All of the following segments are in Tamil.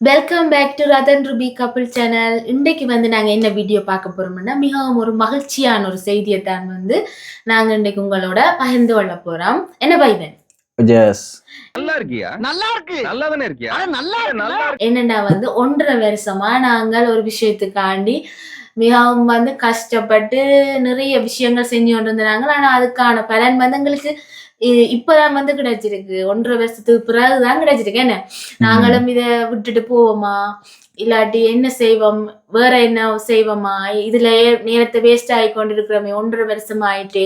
Welcome back to Rathan Rubi couple channel இன்றைக்கு வந்து நாங்கள் என்ன வீடியோ பார்க்க போறோம்னா மிகவும் ஒரு மகிழ்ச்சியான ஒரு செய்தியை தான் வந்து நாங்கள் இன்றைக்கு உங்களோட பகிர்ந்து கொள்ள போறோம். என்ன பைதன் எஸ் நல்லா இருக்கியா? நல்லா இருக்கு. நல்லா தானே இருக்கியா? அட நல்லா இருக்கு. நல்லா என்னன்னா வந்து ஒன்றரை வருஷமா நாங்கள் ஒரு விஷயத்துக்காண்டி மிகவும் வந்து கஷ்டப்பட்டு நிறைய விஷயங்கள் செஞ்சு கொண்டு இருந்தாங்க ஆனால் அதுக்கான பலன் வந்து எங்களுக்கு இப்பதான் வந்து கிடைச்சிருக்கு. ஒன்றரை வருஷத்துக்கு பிறகுதான் கிடைச்சிருக்கு. என்ன? நாங்களும் இதை விட்டுட்டு போவோமா? இல்லாட்டி என்ன செய்வோம்? வேற என்ன செய்வோமா? இதுல நேரத்தை வேஸ்ட் ஆகி கொண்டிருக்கிறோமே. ஒன்றரை வருஷம் ஆயிட்டு.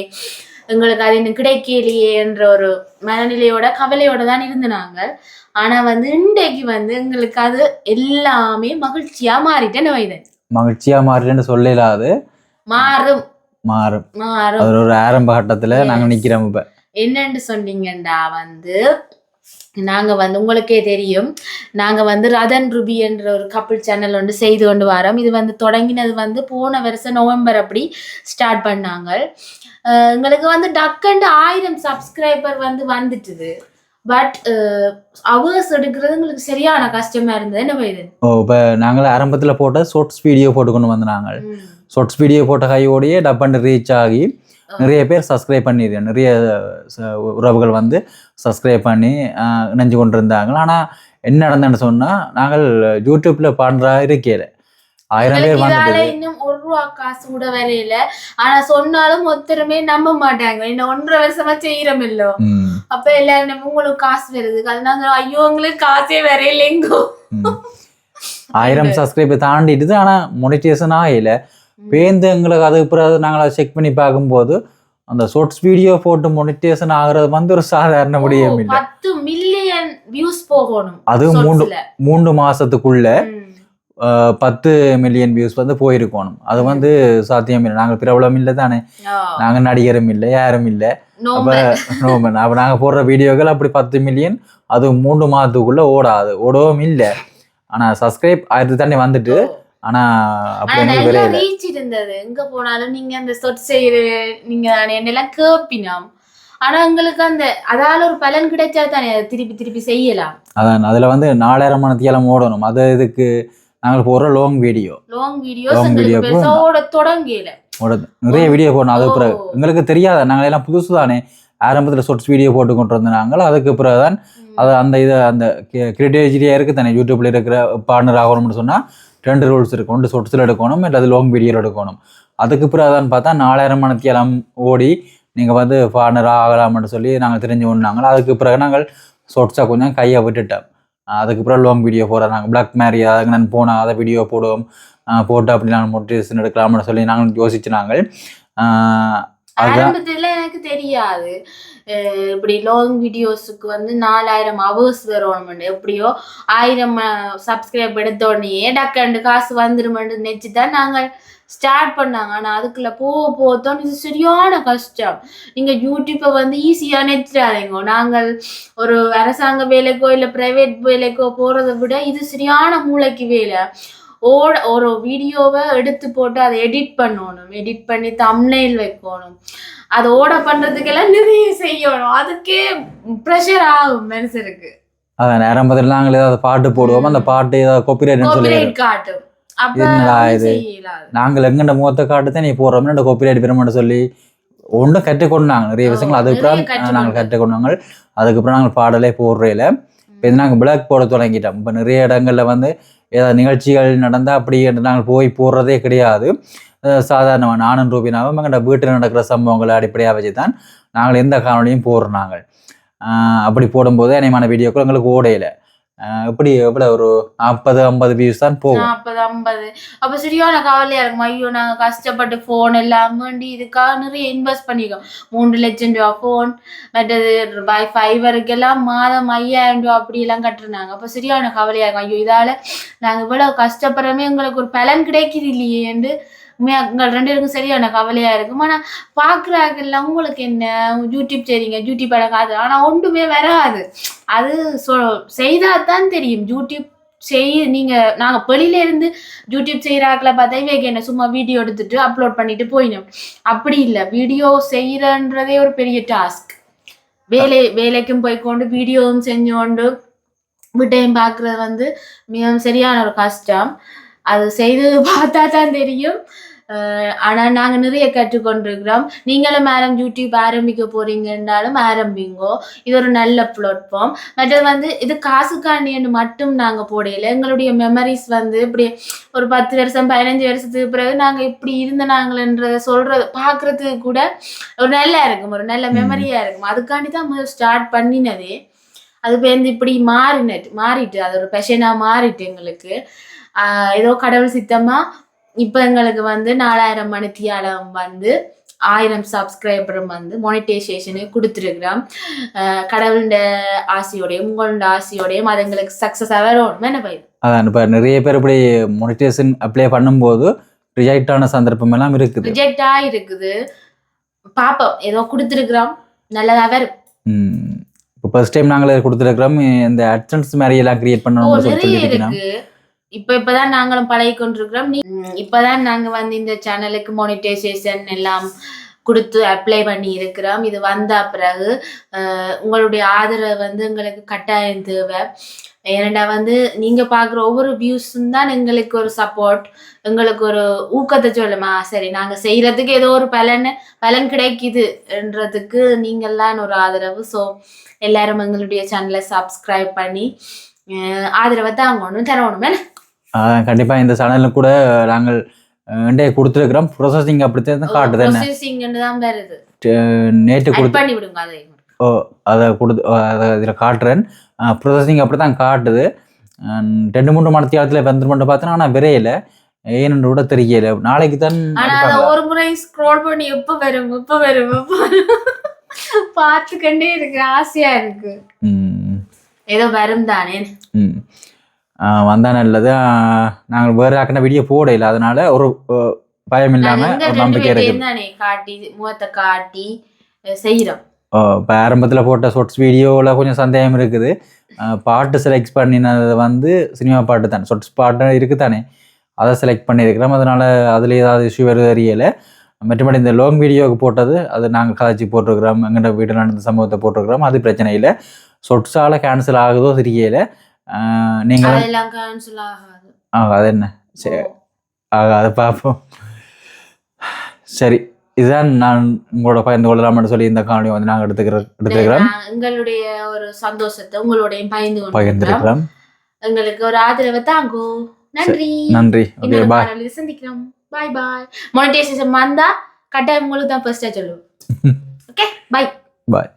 எங்களுக்கு அது இன்னும் கிடைக்கலையே என்ற ஒரு மனநிலையோட கவலையோட தான் இருந்தாங்க நாங்கள். ஆனா வந்து இன்றைக்கு வந்து எங்களுக்கு அது எல்லாமே மகிழ்ச்சியா மாறிட்டேன் வைதன் மகிழ்ச்சியா மாறிட்டு சொல்லலாது மாறும். மாறும். மாறும். அது ஒரு ஆரம்ப கட்டத்துல. நாங்க நிக்கிறோம் இப்ப. என்னன்னு சொன்னீங்கண்டா வந்து நாங்க வந்து உங்களுக்கே தெரியும். நாங்க வந்து ரதன் ருபி என்ற ஒரு கப்பிள் சேனல் ஒன்று செய்து கொண்டு வரோம். இது வந்து தொடங்கினது வந்து போன வருஷம் நவம்பர் அப்படி ஸ்டார்ட் பண்ணாங்க. எங்களுக்கு வந்து டக்கண்டு ஆயிரம் சப்ஸ்கிரைபர் வந்து வந்துட்டுது. பட் அவர்ஸ் எடுக்கிறது எங்களுக்கு சரியான கஷ்டமா இருந்தது. என்ன இது ஓ இப்ப நாங்கள் ஆரம்பத்துல போட்ட ஷார்ட்ஸ் வீடியோ போட்டு கொண்டு வந்து நாங்கள் ஷார்ட்ஸ் வீடியோ போட்ட கையோடையே டப்பண்டு ரீச் ஆகி நிறைய பேர் சப்ஸ்கிரைப் பண்ணிருக்கேன் நிறைய உறவுகள் வந்து சப்ஸ்கிரைப் பண்ணி இணைஞ்சு கொண்டு இருந்தாங்க ஆனா என்ன நடந்ததுன்னு சொன்னா நாங்கள் யூடியூப்ல பாடுறா இருக்கையில ஆயிரம் பேர் இதால இன்னும் ஒரு ரூபா காசு கூட வரையில ஆனா சொன்னாலும் ஒருத்தருமே நம்ப மாட்டாங்க. இன்னும் ஒன்றரை வருஷமா செய்யறோம் இல்லோ. அப்ப எல்லாரும் நம்ம உங்களுக்கு காசு வருது அதனால ஐயோ உங்களுக்கு காசே வரையிலைங்கோ. ஆயிரம் சப்ஸ்கிரைபர் தாண்டிடுது ஆனா மொனிட்டேஷன் ஆகல. பேருந்து எங்களுக்கு அதுக்கு பிறகு நாங்கள் அதை செக் பண்ணி பார்க்கும்போது அந்த ஷார்ட்ஸ் வீடியோ போட்டு மொனிட்டேஷன் ஆகுறது வந்து ஒரு சாதாரண முடியும் இல்லை பத்து மில்லியன் வியூஸ் போகணும் அது மூன்று. மூன்று மாசத்துக்குள்ள. பத்து மில்லியன் வியூஸ் வந்து போயிருக்கணும். அது வந்து சாத்தியம் இல்லை நாங்கள் பிரபலம் இல்லை தானே. ஆ, நாங்க நடிகரும் இல்லை யாரும் இல்லை. அப்ப. நோமன் அப்ப நாங்க போடுற வீடியோக்கள் அப்படி பத்து மில்லியன் அது மூன்று மாதத்துக்குள்ள ஓடாது. ஓடவும் இல்லை. ஆனா சப்ஸ்கிரைப் ஆயிரத்தி தாண்டி வந்துட்டு ஆனா ரீச் இருந்தது. எங்க போனாலும் நீங்க அந்த சொட் செய்யற நீங்க என்னெல்லாம் கேப்பினோம். ஆனா உங்களுக்கு அந்த அதால ஒரு பலன் கிடைச்சா தானே திருப்பி திருப்பி செய்யலாம். அதான் அதுல வந்து நாலாயிரம் மணத்தியாலம் ஓடணும். அது இதுக்கு நாங்கள் போடுற லாங் வீடியோ லாங் தொடங்கல. ஓடுது நிறைய வீடியோ போடணும். அது பிறகு. எங்களுக்கு தெரியாத? நாங்கள் எல்லாம் புதுசு தானே ஆரம்பத்தில் ஷார்ட்ஸ் வீடியோ போட்டு கொண்டு வந்தாங்க அதுக்கு பிறகு தான் அது அந்த இது அந்த கிரிட்டேஜிரியா இருக்கு தானே. யூடியூப்ல இருக்கிற பார்ட்னர் ஆகணும்னு சொன்னா ரெண்டு ரூல்ஸ் இருக்கு ஒன்று ஷார்ட்ஸில் எடுக்கணும் இல்லை அது லாங் வீடியோவில் எடுக்கணும். அதுக்கு பிறகு தான் பார்த்தா நாலாயிரம் மணத்தியெல்லாம் ஓடி நீங்கள் வந்து பார்ட்னராக ஆகலாம்னு சொல்லி நாங்கள் தெரிஞ்சு கொண்டாங்க அதுக்கு பிறகு நாங்கள் ஷார்ட்ஸாக கொஞ்சம் கையை விட்டுட்டோம். அதுக்கப்புறம் லாங் வீடியோ போடுறாங்க. நாங்கள் பிளாக் மேரியா அதுக்கு நான் போனால் அதை வீடியோ போடுவோம் போட்டு அப்படி நாங்கள் மோட்டிவேஷன் எடுக்கலாம்னு சொல்லி நாங்கள் யோசிச்சு நாங்கள் ஆரம்பத்துல எனக்கு தெரியாது. இப்படி லாங் வீடியோஸுக்கு வந்து நாலாயிரம் அவர்ஸ் வரணும் எப்படியோ ஆயிரம் சப்ஸ்கிரைப் எடுத்த உடனே டக்கண்டு காசு வந்துருமெண்டு நினைச்சு தான் நாங்கள் ஸ்டார்ட் பண்ணாங்க. ஆனா அதுக்குள்ள போக போத்தோம் இது சரியான கஷ்டம். நீங்க யூடியூப்பை வந்து ஈஸியா நிறுத்திடாதீங்க. நாங்கள் ஒரு அரசாங்க வேலைக்கோ இல்ல பிரைவேட் வேலைக்கோ போறதை விட இது சரியான மூளைக்கு வேலை. ஓட ஒரு வீடியோவை எடுத்து போட்டு அதை எடிட் பண்ணணும். எடிட் பண்ணி தம்ப்நெயில் வைக்கணும். அதை ஓட பண்றதுக்கெல்லாம் நிறைய செய்யணும். அதுக்கே ப்ரெஷர் ஆகும் மனுஷருக்கு அதான் ஆரம்பத்தில் நாங்கள் ஏதாவது பாட்டு போடுவோம்? அந்த பாட்டு ஏதாவது காப்பிரைட்னு சொல்லி காப்பிரைட் காட்டும். என்னடா இது? நாங்கள் எங்கண்ட முகத்தை காட்டுதான் நீ போடுறோம் இந்த காப்பிரைட் பெருமான்னு சொல்லி ஒன்றும் கற்றுக்கொண்டாங்க. நிறைய விஷயங்கள் அதுக்கப்புறம். நாங்கள் கற்றுக்கொண்டாங்க. அதுக்கப்புறம் நாங்கள் பாடலே போடுறையில இப்போ இது நாங்கள் பிளாக் போட தொடங்கிட்டோம். இப்போ நிறைய இடங்கள்ல வந்து ஏதாவது நிகழ்ச்சிகள் நடந்தால் அப்படி என்று நாங்கள் போய் போடுறதே கிடையாது. சாதாரணமாக நானும் ரூபினாவும் எங்கள்ட வீட்டில் நடக்கிற சம்பவங்களை அடிப்படையாக வச்சு தான் நாங்கள் எந்த காணொலியும் போடுறோம் நாங்கள். அப்படி போடும்போது அநேகமான வீடியோக்கள் எங்களுக்கு ஓடையில். எப்படி எப்படி ஒரு நாற்பது ஐம்பது வியூஸ் தான் போகும். நாற்பது ஐம்பது. அப்ப சரியான கவலையா இருக்கும்? ஐயோ நாங்க கஷ்டப்பட்டு போன் எல்லாம் வேண்டி இதுக்காக நிறைய இன்வெஸ்ட் பண்ணிருக்கோம். மூன்று லட்சம் ரூபா போன் மற்றது ஃபைவ் வரைக்கெல்லாம் மாதம் ஐயாயிரம் ரூபா அப்படி எல்லாம் கட்டுறாங்க அப்ப சரியான கவலையா இருக்கும். ஐயோ இதால நாங்க இவ்வளவு கஷ்டப்படுறோமே எங்களுக்கு ஒரு பலன் கிடைக்குது இல்லையேண்டு உங்கள் எங்கள் ரெண்டு பேருக்கும் சரியான கவலையா இருக்கும். ஆனா பாக்குறாங்கல்ல உங்களுக்கு என்ன? யூடியூப் செய்றீங்க யூடியூப் அழகாது ஆனால் ஒன்றுமே வராது. அது சொ செய்தால் தான் தெரியும். யூடியூப் செய் நீங்கள் நாங்கள் வெளியில இருந்து யூடியூப் செய்யறாக்களை பார்த்தா இவங்க என்ன சும்மா வீடியோ எடுத்துட்டு அப்லோட் பண்ணிட்டு போயிடும். அப்படி இல்லை. வீடியோ செய்யறன்றதே ஒரு பெரிய டாஸ்க் வேலை வேலைக்கும் போய்க்கொண்டு வீடியோவும் செஞ்சோண்டு வீட்டையும் பார்க்குறது வந்து மிகவும் சரியான ஒரு கஷ்டம். அது செய்து பார்த்தா தான் தெரியும். அஹ் ஆனா நாங்க நிறைய கற்றுக்கொண்டிருக்கிறோம். நீங்களும் ஆரம் யூடியூப் ஆரம்பிக்க போறீங்கன்னாலும் ஆரம்பிங்கோ. இது ஒரு நல்ல பிளாட்ஃபார்ம் மற்றது வந்து இது காசுக்காண்டின்னு மட்டும் நாங்க போடையில. எங்களுடைய மெமரிஸ் வந்து இப்படி ஒரு பத்து வருஷம் பதினஞ்சு வருஷத்துக்கு பிறகு நாங்க இப்படி இருந்த நாங்களன்றத சொல்றது பாக்குறதுக்கு கூட ஒரு நல்லா இருக்கும். ஒரு நல்ல. மெமரியா இருக்கும். அதுக்காண்டி தான் ஸ்டார்ட் பண்ணினதே. அது பேருந்து இப்படி மாறினது மாறிட்டு அது ஒரு பெஷனா மாறிட்டு எங்களுக்கு. ஏதோ கடவுள் சித்தமா? இப்ப எங்களுக்கு வந்து நாலாயிரம் மணித்தியாலம் வந்து ஆயிரம் சப்ஸ்கிரைபரும் வந்து மொனிட்டைசேஷனு கொடுத்துருக்குறோம். கடவுளோட ஆசையோடையும் உங்களோட ஆசையோடையும் அது எங்களுக்கு சக்ஸஸ் வரணும் என்ன பயிர் அதான் இப்போ நிறைய பேர் இப்படி மொனிட்டேஷன் அப்ளை பண்ணும்போது ரிஜெக்ட் ஆன சந்தர்ப்பம் எல்லாம் இருக்குது. ரிஜெக்ட் ஆயிருக்குது பாப்போம் ஏதோ கொடுத்துருக்குறோம் நல்லதா வரும். இப்போ ஃபர்ஸ்ட் டைம் நாங்களே கொடுத்துருக்குறோம் இந்த அட்சன்ஸ் மாதிரி எல்லாம் கிரியேட் ஓ பண்ணணும்னு சொல்லி இருக்கு. இப்ப இப்பதான் நாங்களும் பழகி கொண்டிருக்கிறோம் இப்பதான் நாங்க வந்து இந்த சேனலுக்கு மோனிட்டைசேஷன் எல்லாம் கொடுத்து அப்ளை பண்ணி இருக்கிறோம். இது வந்த பிறகு உங்களுடைய ஆதரவு வந்து எங்களுக்கு கட்டாயம் தேவை. ஏனண்டா வந்து நீங்க பாக்குற ஒவ்வொரு வியூஸும் தான் எங்களுக்கு ஒரு சப்போர்ட் எங்களுக்கு ஒரு ஊக்கத்தை சொல்லுமா? சரி நாங்க செய்யறதுக்கு ஏதோ ஒரு பலன் பலன் கிடைக்குதுன்றதுக்கு நீங்கள்லாம் ஒரு ஆதரவு. ஸோ எல்லாரும் எங்களுடைய சேனலை சப்ஸ்கிரைப் பண்ணி ஆதரவை தாங்கணும் தரணும் என்ன? அதான் கண்டிப்பா இந்த சேனலில் கூட நாங்கள் இண்டைய கொடுத்துருக்குறோம். ப்ரொசஸிங் அப்படித்தான் காட்டுது. என்ன? நேற்று கொடுத்து ஓ அதை கொடுத்து அதை இதில் காட்டுறேன். ப்ரொசஸிங் அப்படி தான் காட்டுது. ரெண்டு மூணு மணத்தியாலத்தில் வந்து மட்டும் பார்த்தேன். ஆனால் விரையில. ஏன்னு கூட தெரியல. நாளைக்கு தான் ஒரு முறை ஸ்க்ரோல் பண்ணி எப்ப வரும் எப்ப வரும் எப்ப பார்த்துக்கண்டே இருக்கு ஆசையா இருக்கு. ம், ஏதோ வரும் தானே. ம். அஹ் வந்தா நல்லது. நாங்கள் வேறு ஆக்கின வீடியோ போடையில அதனால ஒரு பயம் இல்லாம நம்பிக்கை இருக்கு. காட்டி முகத்தை காட்டி அஹ் செய்றோம். இப்போ ஆரம்பத்தில் போட்ட ஷார்ட்ஸ் வீடியோவில் கொஞ்சம் சந்தேகம் இருக்குது. பாட்டு செலக்ட் பண்ணினது வந்து சினிமா பாட்டு தான். ஷார்ட்ஸ் பாட்டு இருக்குது தானே. அதை செலக்ட் பண்ணியிருக்கிறோம். அதனால் அதில் ஏதாவது இஷ்யூ வருது தெரியலை. மற்றபடி இந்த லாங் வீடியோவுக்கு போட்டது அது நாங்கள் கதைச்சி போட்டிருக்கிறோம். எங்கள்கிட்ட வீட்டில் நடந்த சம்பவத்தை போட்டிருக்கிறோம். அது பிரச்சனை இல்லை. ஷொட்ஸால் கேன்சல் ஆகுதோ தெரியல. நீங்கள் ஆகாது. அது என்ன? சரி. ஆக அதை பார்ப்போம் சரி இதுதான் நான் உங்களோட பகிர்ந்து கொள்ளலாம்னு சொல்லி இந்த காணொலி வந்து நாங்கள் எடுத்துக்கிற எடுத்துக்கிறோம். எங்களுடைய ஒரு சந்தோஷத்தை உங்களுடைய பகிர்ந்து பகிர்ந்துருக்கிறோம். எங்களுக்கு ஒரு ஆதரவை தாங்கோ. நன்றி. நன்றி. ஓகே பாய் சந்திக்கிறோம். பாய் பாய் மானிட்டைசேஷன் வந்தா கட்டாயம் உங்களுக்கு தான் ஃபர்ஸ்டா சொல்லுவோம். ஓகே பை பாய்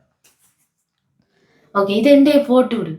ஓகே இது போட்டு விடு